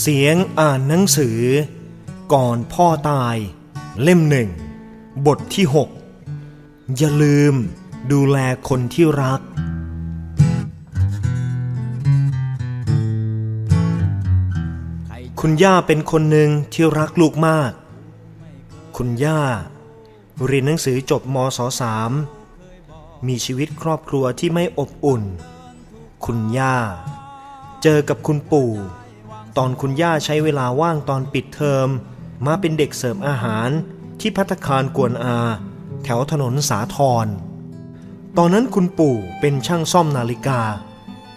เสียงอ่านหนังสือ ก่อนพ่อตาย เล่มหนึ่ง บทที่ 6 อย่าลืมดูแลคนที่รัก คุณย่าเป็นคนหนึ่งที่รักลูกมาก คุณย่า เรียนหนังสือจบมศสามมีชีวิตครอบครัวที่ไม่อบอุ่น คุณย่า เจอกับคุณปู่ ตอนคุณย่าใช้เวลาว่างตอนปิดเทอม มาเป็นเด็กเสิร์ฟอาหารที่พัตตาคารกวนอา แถวถนนสาทร ตอนนั้นคุณปู่เป็นช่างซ่อมนาฬิกา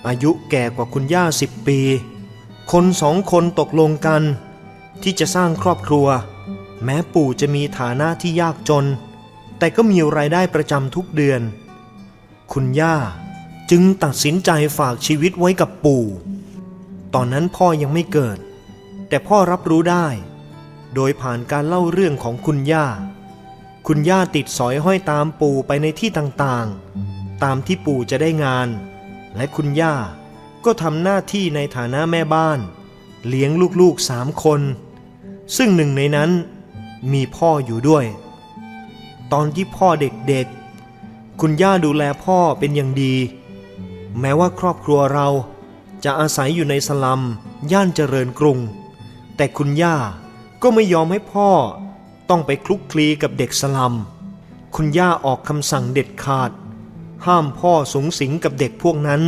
อายุแก่กว่าคุณย่าสิบปี คนสองคนตกลงกัน ที่จะสร้างครอบครัว แม้ปู่จะมีฐานะที่ยากจน แต่ก็มีรายได้ประจำทุกเดือน คุณย่าจึงตัดสินใจฝากชีวิตไว้กับปู่ ตอนนั้นพ่อยังไม่เกิด แต่พ่อรับรู้ได้ โดยผ่านการเล่าเรื่องของคุณย่า คุณย่าติดสอยห้อยตามปู่ไปในที่ต่างๆ ตามที่ปู่จะได้งาน และคุณย่าก็ทำหน้าที่ในฐานะแม่บ้าน เลี้ยงลูกๆสามคน ซึ่งหนึ่งในนั้นมีพ่ออยู่ด้วย ตอนที่พ่อเด็กๆ คุณย่าดูแลพ่อเป็นอย่างดี แม้ว่าครอบครัวเรา จะอาศัยอยู่ในสลัม ย่านเจริญกรุง แต่คุณย่าก็ไม่ยอมให้พ่อต้องไปคลุกคลีกับเด็กสลัม คุณย่าออกคำสั่งเด็ดขาด ห้ามพ่อสูงสิงกับเด็กพวกนั้น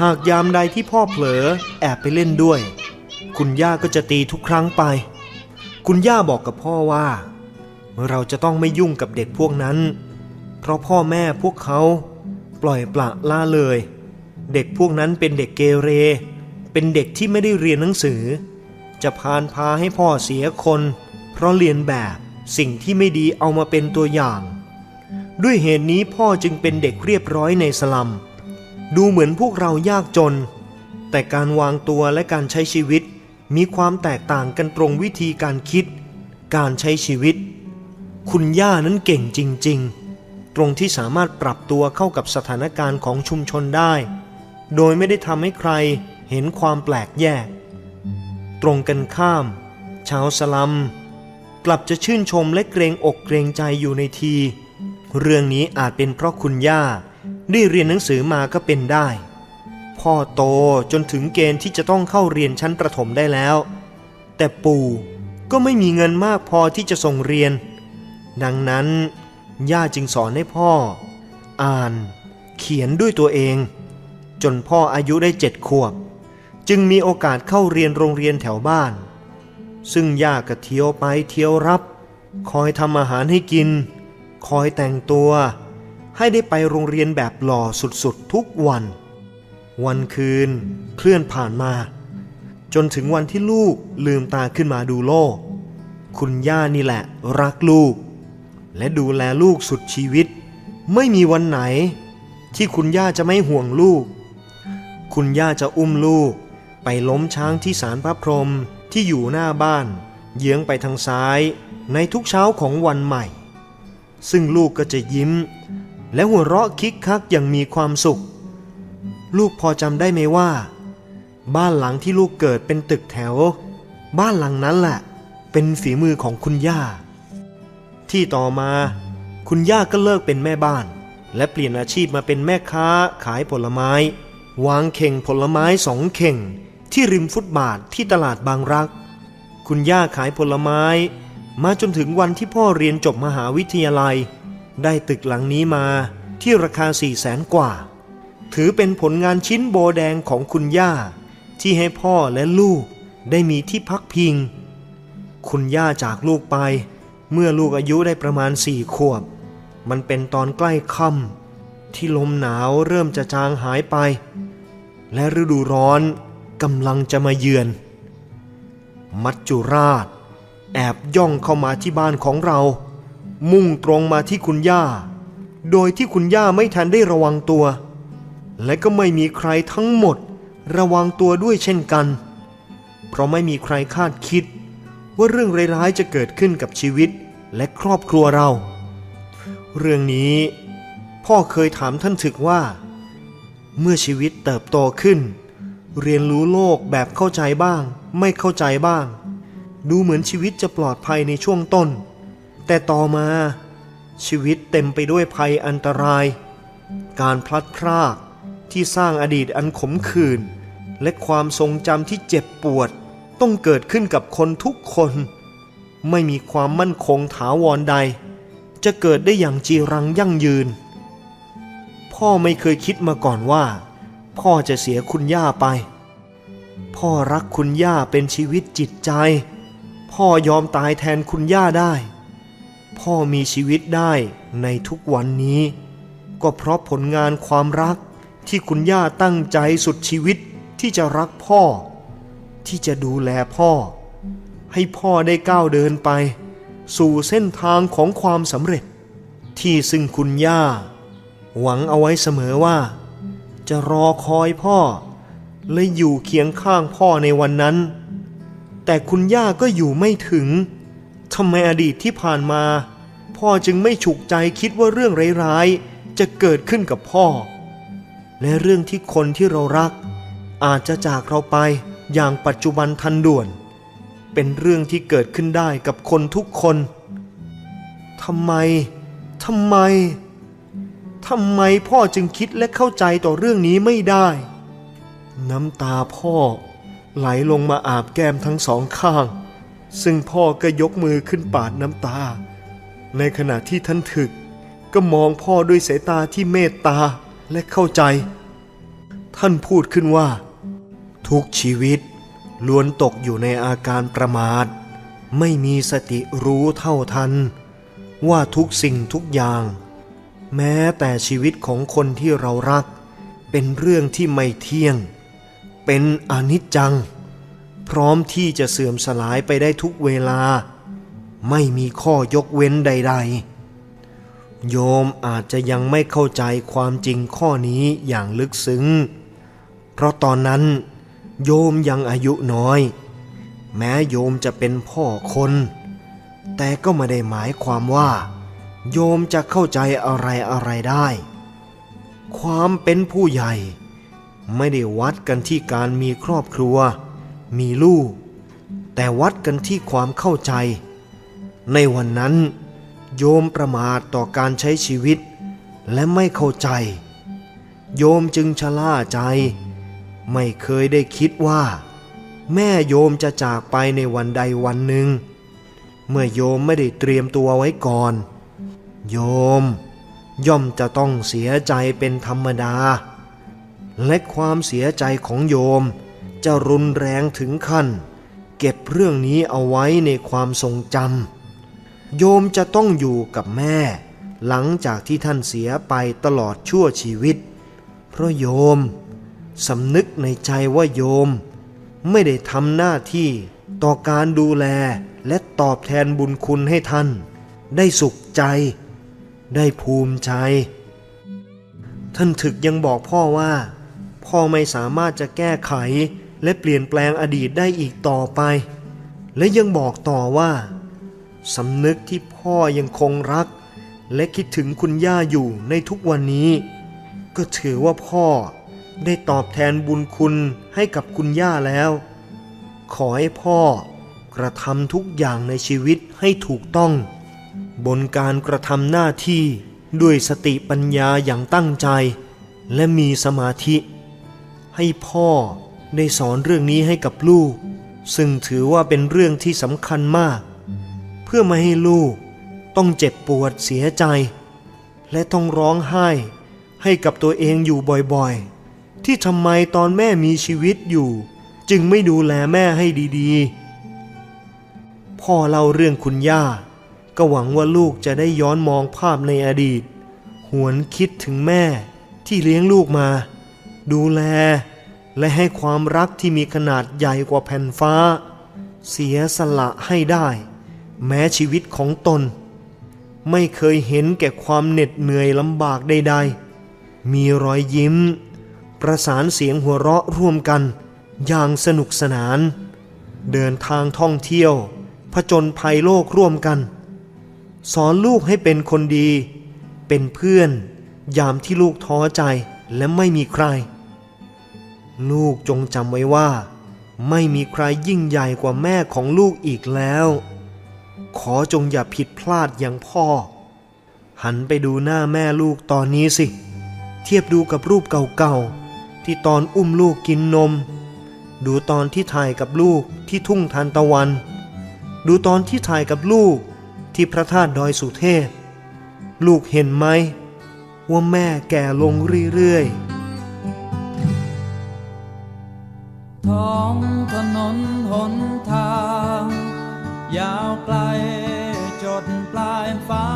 หากยามใดที่พ่อเผลอแอบไปเล่นด้วย คุณย่าก็จะตีทุกครั้งไป คุณย่าบอกกับพ่อว่าเราจะต้องไม่ยุ่งกับเด็กพวกนั้น เพราะพ่อแม่พวกเขาปล่อยปละละเลย เด็กพวกนั้นเป็นเด็กเกเร เป็นเด็กที่ไม่ได้เรียนหนังสือ จะพานพาให้พ่อเสียคน เพราะเรียนแบบสิ่งที่ไม่ดีเอามาเป็นตัวอย่าง ด้วยเหตุนี้พ่อจึงเป็นเด็กเรียบร้อยในสลัม ดูเหมือนพวกเรายากจน แต่การวางตัวและการใช้ชีวิต มีความแตกต่างกันตรงวิธีการคิด การใช้ชีวิต คุณย่านั้นเก่งจริง ๆ ตรงที่สามารถปรับตัวเข้ากับสถานการณ์ของชุมชนได้ โดยไม่ได้ทำให้ใครเห็นความแปลกแยก ตรงกันข้าม ชาวสลัม กลับจะชื่นชมและเกรงอกเกรงใจอยู่ในที เรื่องนี้อาจเป็นเพราะคุณย่า ได้เรียนหนังสือมาก็เป็นได้ พ่อโตจนถึงเกณฑ์ที่จะต้องเข้าเรียนชั้นประถมได้แล้ว แต่ปู่ก็ไม่มีเงินมากพอที่จะส่งเรียน ดังนั้น ย่าจึงสอนให้พ่อ อ่าน เขียนด้วยตัวเอง จนพ่ออายุได้เจ็ดขวบ จึงมีโอกาสเข้าเรียนโรงเรียนแถวบ้าน ซึ่งย่าก็เที่ยวไปเที่ยวรับ คอยทำอาหารให้กิน คอยแต่งตัว ให้ได้ไปโรงเรียนแบบหล่อสุดๆทุกวัน วันคืนเคลื่อนผ่านมา จนถึงวันที่ลูกลืมตาขึ้นมาดูโลก คุณย่านี่แหละรักลูก และดูแลลูกสุดชีวิต ไม่มีวันไหนที่คุณย่าจะไม่ห่วงลูก คุณย่าจะอุ้มลูก ไปล้มช้างที่ศาลพระพรหมที่อยู่หน้าบ้าน เยื้องไปทางซ้าย ในทุกเช้าของวันใหม่ ซึ่งลูกก็จะยิ้ม และหัวเราะคิกคักอย่างมีความสุข ลูกพอจำได้ไหมว่า บ้านหลังที่ลูกเกิดเป็นตึกแถว บ้านหลังนั้นแหละ เป็นฝีมือของคุณย่า ที่ต่อมาคุณย่าก็เลิกเป็นแม่บ้าน และเปลี่ยนอาชีพมาเป็นแม่ค้าขายผลไม้ วางเข่งผลไม้สองเข่ง ที่ริมฟุตบาทที่ตลาดบางรัก คุณย่าขายผลไม้ มาจนถึงวันที่พ่อเรียนจบมหาวิทยาลัย ได้ตึกหลังนี้มาที่ราคาสี่แสนกว่า ถือเป็นผลงานชิ้นโบแดงของคุณย่า ที่ให้พ่อและลูกได้มีที่พักพิง คุณย่าจากลูกไป เมื่อลูกอายุได้ประมาณสี่ขวบ มันเป็นตอนใกล้ค่ำที่ลมหนาวเริ่มจะจางหายไป และฤดูร้อนกำลังจะมาเยือน มัจจุราช แอบย่องเข้ามาที่บ้านของเรา มุ่งตรงมาที่คุณย่า โดยที่คุณย่าไม่ทันได้ระวังตัว และก็ไม่มีใครทั้งหมดระวังตัวด้วยเช่นกัน เพราะไม่มีใครคาดคิด ว่าเรื่องร้ายๆจะเกิดขึ้นกับชีวิตและครอบครัวเรา เรื่องนี้พ่อเคยถามท่านถึกว่า เมื่อชีวิตเติบโตขึ้น เรียนรู้โลกแบบเข้าใจบ้าง ไม่เข้าใจบ้าง ดูเหมือนชีวิตจะปลอดภัยในช่วงต้น แต่ต่อมา ชีวิตเต็มไปด้วยภัยอันตราย การพลัดพรากที่สร้างอดีตอันขมขื่นและความทรงจำที่เจ็บปวด ต้องเกิดขึ้นกับคนทุกคน ไม่มีความมั่นคงถาวรใด จะเกิดได้อย่างจีรังยั่งยืน พ่อไม่เคยคิดมาก่อนว่า พ่อจะเสียคุณย่าไป พ่อรักคุณย่าเป็นชีวิตจิตใจ พ่อยอมตายแทนคุณย่าได้ พ่อมีชีวิตได้ในทุกวันนี้ ก็เพราะผลงานความรักที่คุณย่าตั้งใจสุดชีวิตที่จะรักพ่อ ที่จะดูแลพ่อ ให้พ่อได้ก้าวเดินไป สู่เส้นทางของความสำเร็จ ที่ซึ่งคุณย่า หวังเอาไว้เสมอว่า จะรอคอยพ่อ และอยู่เคียงข้างพ่อในวันนั้น แต่คุณย่าก็อยู่ไม่ถึงทำไมอดีตที่ผ่านมา พ่อจึงไม่ฉุกใจคิดว่าเรื่องร้ายๆจะเกิดขึ้นกับพ่อ และเรื่องที่คนที่เรารัก อาจจะจากเราไปอย่างปัจจุบันทันด่วน เป็นเรื่องที่เกิดขึ้นได้กับคนทุกคนทำไมทำไม ทำไมพ่อจึงคิดและเข้าใจต่อเรื่องนี้ไม่ได้ น้ำตาพ่อไหลลงมาอาบแก้มทั้งสองข้าง ซึ่งพ่อก็ยกมือขึ้นปาดน้ำตา ในขณะที่ท่านถึกก็มองพ่อด้วยสายตาที่เมตตาและเข้าใจ ท่านพูดขึ้นว่า ทุกชีวิตล้วนตกอยู่ในอาการประมาท ไม่มีสติรู้เท่าทัน ว่าทุกสิ่งทุกอย่าง แม้แต่ชีวิตของคนที่เรารัก เป็นเรื่องที่ไม่เที่ยง เป็นอนิจจัง พร้อมที่จะเสื่อมสลายไปได้ทุกเวลา ไม่มีข้อยกเว้นใด ๆ โยมอาจจะยังไม่เข้าใจความจริงข้อนี้อย่างลึกซึ้ง เพราะตอนนั้น โยมยังอายุน้อย แม้โยมจะเป็นพ่อคน แต่ก็ไม่ได้หมายความว่า โยมจะเข้าใจอะไรอะไรได้ ความเป็นผู้ใหญ่ ไม่ได้วัดกันที่การมีครอบครัว มีลูก แต่วัดกันที่ความเข้าใจ ในวันนั้น โยมประมาทต่อการใช้ชีวิต และไม่เข้าใจ โยมจึงชะล่าใจ ไม่เคยได้คิดว่า แม่โยมจะจากไปในวันใดวันหนึ่ง เมื่อโยมไม่ได้เตรียมตัวไว้ก่อน โยม ย่อมจะต้องเสียใจเป็นธรรมดา และความเสียใจของโยม จะรุนแรงถึงขั้น เก็บเรื่องนี้เอาไว้ในความทรงจำโยมจะต้องอยู่กับแม่ หลังจากที่ท่านเสียไปตลอดชั่วชีวิต เพราะโยมสำนึกในใจว่าโยม ไม่ได้ทำหน้าที่ต่อการดูแลและตอบแทนบุญคุณให้ท่าน ได้สุขใจ ได้ภูมิใจ ท่านถึกยังบอกพ่อว่า พ่อไม่สามารถจะแก้ไขและเปลี่ยนแปลงอดีตได้อีกต่อไป และยังบอกต่อว่าสำนึกที่พ่อยังคงรัก และคิดถึงคุณย่าอยู่ในทุกวันนี้ ก็ถือว่าพ่อได้ตอบแทนบุญคุณให้กับคุณย่าแล้ว ขอให้พ่อกระทำทุกอย่างในชีวิตให้ถูกต้อง บนการกระทำหน้าที่ด้วยสติปัญญาอย่างตั้งใจ และมีสมาธิ ให้พ่อได้สอนเรื่องนี้ให้กับลูก ซึ่งถือว่าเป็นเรื่องที่สำคัญมาก เพื่อไม่ให้ลูกต้องเจ็บปวดเสียใจ และต้องร้องไห้ให้กับตัวเองอยู่บ่อยๆ ที่ทำไมตอนแม่มีชีวิตอยู่ จึงไม่ดูแลแม่ให้ดีๆ พ่อเล่าเรื่องคุณย่า ก็หวังว่าลูกจะได้ย้อนมองภาพในอดีต หวนคิดถึงแม่ที่เลี้ยงลูกมา ดูแล และให้ความรักที่มีขนาดใหญ่กว่าแผ่นฟ้า เสียสละให้ได้ แม้ชีวิตของตน ไม่เคยเห็นแก่ความเหน็ดเหนื่อยลำบากใดๆ มีรอยยิ้ม ประสานเสียงหัวเราะร่วมกัน อย่างสนุกสนาน เดินทางท่องเที่ยวผจญภัยโลกร่วมกัน สอนลูกให้เป็นคนดี เป็นเพื่อน ยามที่ลูกท้อใจและไม่มีใคร ลูกจงจำไว้ว่า ไม่มีใครยิ่งใหญ่กว่าแม่ของลูกอีกแล้ว ขอจงอย่าผิดพลาดอย่างพ่อ หันไปดูหน้าแม่ลูกตอนนี้สิ เทียบดูกับรูปเก่าๆ ที่ตอนอุ้มลูกกินนม ดูตอนที่ถ่ายกับลูกที่ทุ่งทานตะวัน ดูตอนที่ถ่ายกับลูก ที่พระธาตุดอยสุเทพ ลูกเห็นไหมว่าแม่แก่ลงเรื่อยๆ ท้องถนนหนทาง ยาวไกลจดปลายฟ้า